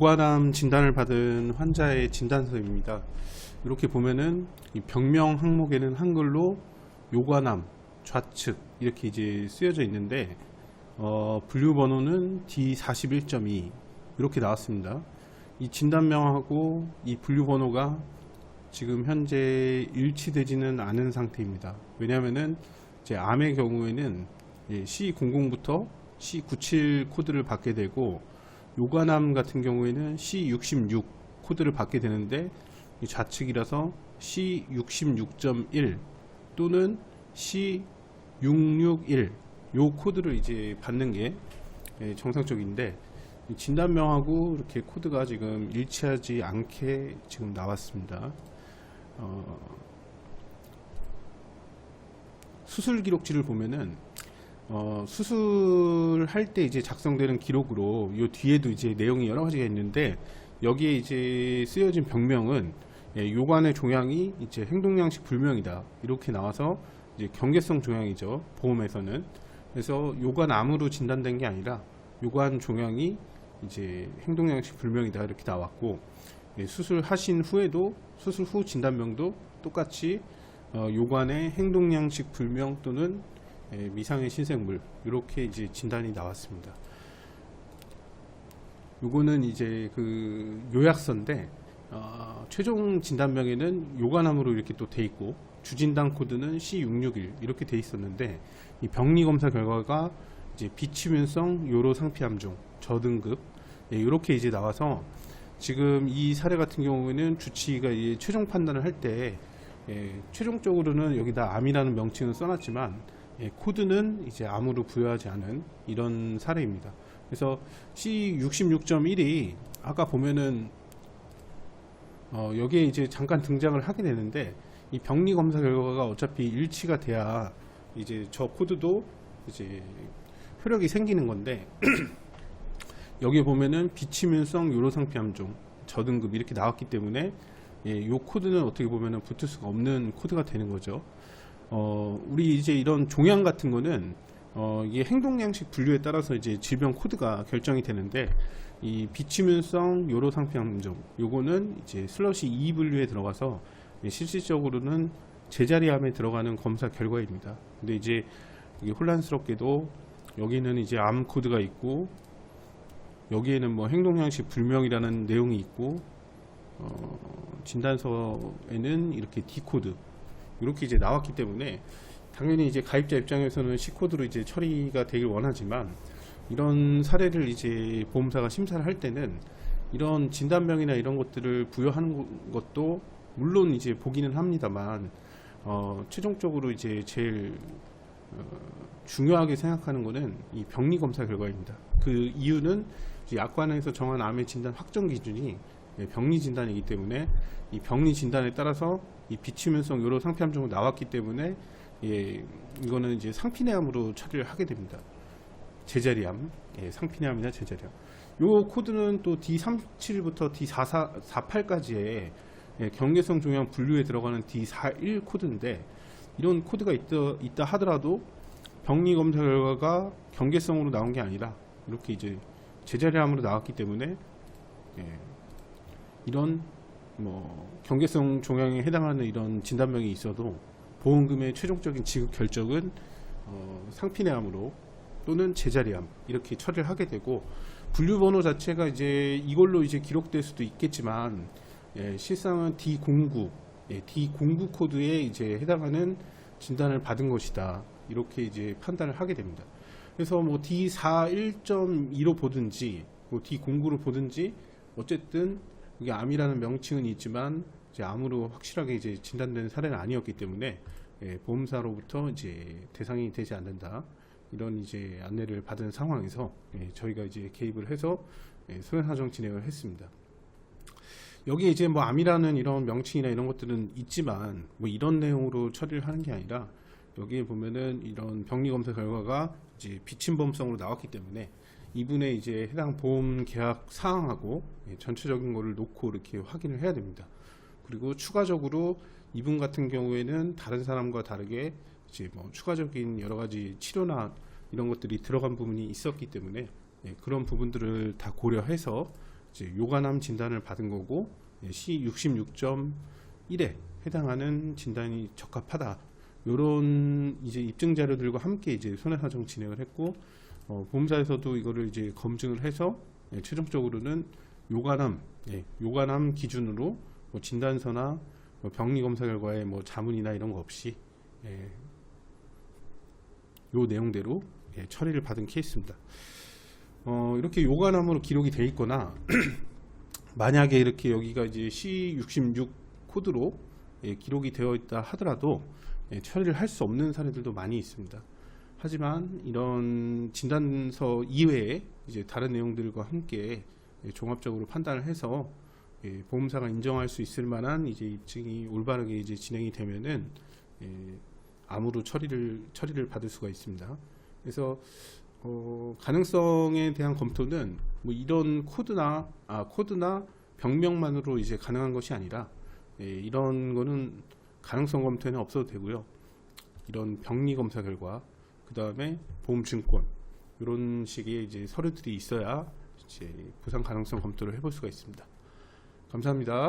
요관암 진단을 받은 환자의 진단서입니다. 이렇게 보면은 이 병명 항목에는 한글로 요관암 좌측 이렇게 이제 쓰여져 있는데 어, 분류 번호는 D41.2 이렇게 나왔습니다. 이 진단명하고 이 분류 번호가 지금 현재 일치되지는 않은 상태입니다. 왜냐하면은 제 암의 경우에는 예, C00부터 C97 코드를 받게 되고 요관암 같은 경우에는 C66 코드를 받게 되는데 이 좌측이라서 C66.1 또는 C661 요 코드를 이제 받는 게 예, 정상적인데 이 진단명하고 이렇게 코드가 지금 일치하지 않게 지금 나왔습니다. 어, 수술 기록지를 보면은 어, 수술할 때 이제 작성되는 기록으로 요 뒤에도 이제 내용이 여러 가지가 있는데 여기에 이제 쓰여진 병명은 예, 요관의 종양이 이제 행동양식 불명이다. 이렇게 나와서 이제 경계성 종양이죠 보험에서는. 그래서 요관 암으로 진단된 게 아니라 요관 종양이 이제 행동양식 불명이다 이렇게 나왔고 예, 수술하신 후에도 수술 후 진단명도 똑같이 어, 요관의 행동양식 불명 또는 예, 미상의 신생물 이렇게 이제 진단이 나왔습니다. 요거는 이제 그 요약서인데 어, 최종 진단명에는 요관암으로 이렇게 또 돼 있고 주진단 코드는 C661 이렇게 돼 있었는데 이 병리 검사 결과가 이제 비치면성 요로 상피암중 저등급 예, 이렇게 이제 나와서 지금 이 사례 같은 경우에는 주치의가 이 최종 판단을 할때 예, 최종적으로는 여기다 암이라는 명칭은 써놨지만 예, 코드는 이제 암으로 부여하지 않은 이런 사례입니다. 그래서 C66.1이 아까 보면은 어, 여기에 이제 잠깐 등장을 하게 되는데 이 병리 검사 결과가 어차피 일치가 돼야 이제 저 코드도 이제 효력이 생기는 건데 여기 보면은 비치면성 요로상피암종 저등급 이렇게 나왔기 때문에 예, 요 코드는 어떻게 보면은 붙을 수가 없는 코드가 되는 거죠. 어, 우리 이제 이런 종양 같은 거는 어, 이게 행동 양식 분류에 따라서 이제 질병 코드가 결정이 되는데 이 비치면성 요로상피암종 요거는 이제 슬러시 2 분류에 들어가서 예, 실질적으로는 제자리암에 들어가는 검사 결과입니다. 근데 이제 혼란스럽게도 여기는 이제 암 코드가 있고 여기에는 뭐 행동 양식 불명이라는 내용이 있고 어, 진단서에는 이렇게 D 코드 이렇게 이제 나왔기 때문에 당연히 이제 가입자 입장에서는 C 코드로 이제 처리가 되길 원하지만 이런 사례를 이제 보험사가 심사를 할 때는 이런 진단명이나 이런 것들을 부여하는 것도 물론 이제 보기는 합니다만 어, 최종적으로 이제 제일 어, 중요하게 생각하는 거는 이 병리 검사 결과입니다. 그 이유는 약관에서 정한 암의 진단 확정 기준이 예, 병리 진단이기 때문에 이 병리 진단에 따라서 이 비치면성 요로 상피암종이 나왔기 때문에 예, 이거는 이제 상피내암으로 처리를 하게 됩니다. 제자리암, 예, 상피내암이나 제자리암. 요 코드는 또 D37부터 D4448까지의 예, 경계성 종양 분류에 들어가는 D41 코드인데 이런 코드가 있다, 있다 하더라도 병리 검사 결과가 경계성으로 나온 게 아니라 이렇게 이제 제자리암으로 나왔기 때문에 예, 이런 뭐 경계성 종양에 해당하는 이런 진단명이 있어도 보험금의 최종적인 지급 결정은 어, 상피내암으로 또는 제자리암 이렇게 처리를 하게 되고 분류번호 자체가 이제 이걸로 이제 기록될 수도 있겠지만 예, 실상은 D09 예, D09 코드에 이제 해당하는 진단을 받은 것이다 이렇게 이제 판단을 하게 됩니다. 그래서 뭐 D41.2로 보든지 뭐 D09로 보든지 어쨌든 이게 암이라는 명칭은 있지만 이제 암으로 확실하게 이제 진단된 사례는 아니었기 때문에 예, 보험사로부터 이제 대상이 되지 않는다 이런 이제 안내를 받은 상황에서 예, 저희가 이제 개입을 해서 예, 소연 사정 진행을 했습니다. 여기에 이제 뭐 암이라는 이런 명칭이나 이런 것들은 있지만 뭐 이런 내용으로 처리를 하는 게 아니라 여기에 보면은 이런 병리 검사 결과가 이제 비침범성으로 나왔기 때문에 이분의 이제 해당 보험 계약 사항하고 예, 전체적인 거를 놓고 이렇게 확인을 해야 됩니다. 그리고 추가적으로 이분 같은 경우에는 다른 사람과 다르게 이제 뭐 추가적인 여러 가지 치료나 이런 것들이 들어간 부분이 있었기 때문에 예, 그런 부분들을 다 고려해서 이제 요관암 진단을 받은 거고 예, C66.1에 해당하는 진단이 적합하다. 요런 이제 입증 자료들과 함께 이제 손해사정 진행을 했고 어, 보험사에서도 이거를 이제 검증을 해서 예, 최종적으로는 요관암, 예, 요관암 기준으로 뭐 진단서나 뭐 병리 검사 결과에 뭐 자문이나 이런 거 없이 예, 요 내용대로 예, 처리를 받은 케이스입니다. 어, 이렇게 요관암으로 기록이 돼 있거나 만약에 이렇게 여기가 이제 C66 코드로 예, 기록이 되어 있다 하더라도 예, 처리를 할 수 없는 사례들도 많이 있습니다. 하지만 이런 진단서 이외에 이제 다른 내용들과 함께 예, 종합적으로 판단을 해서 예, 보험사가 인정할 수 있을 만한 이제 입증이 올바르게 이제 진행이 되면은 예, 암으로 처리를 처리를 받을 수가 있습니다. 그래서 어, 가능성에 대한 검토는 뭐 이런 코드나 아 코드나 병명만으로 이제 가능한 것이 아니라 예, 이런 거는 가능성 검토에는 없어도 되고요. 이런 병리 검사 결과 그 다음에 보험 증권 이런 식의 이제 서류들이 있어야 이제 부상 가능성 검토를 해볼 수가 있습니다. 감사합니다.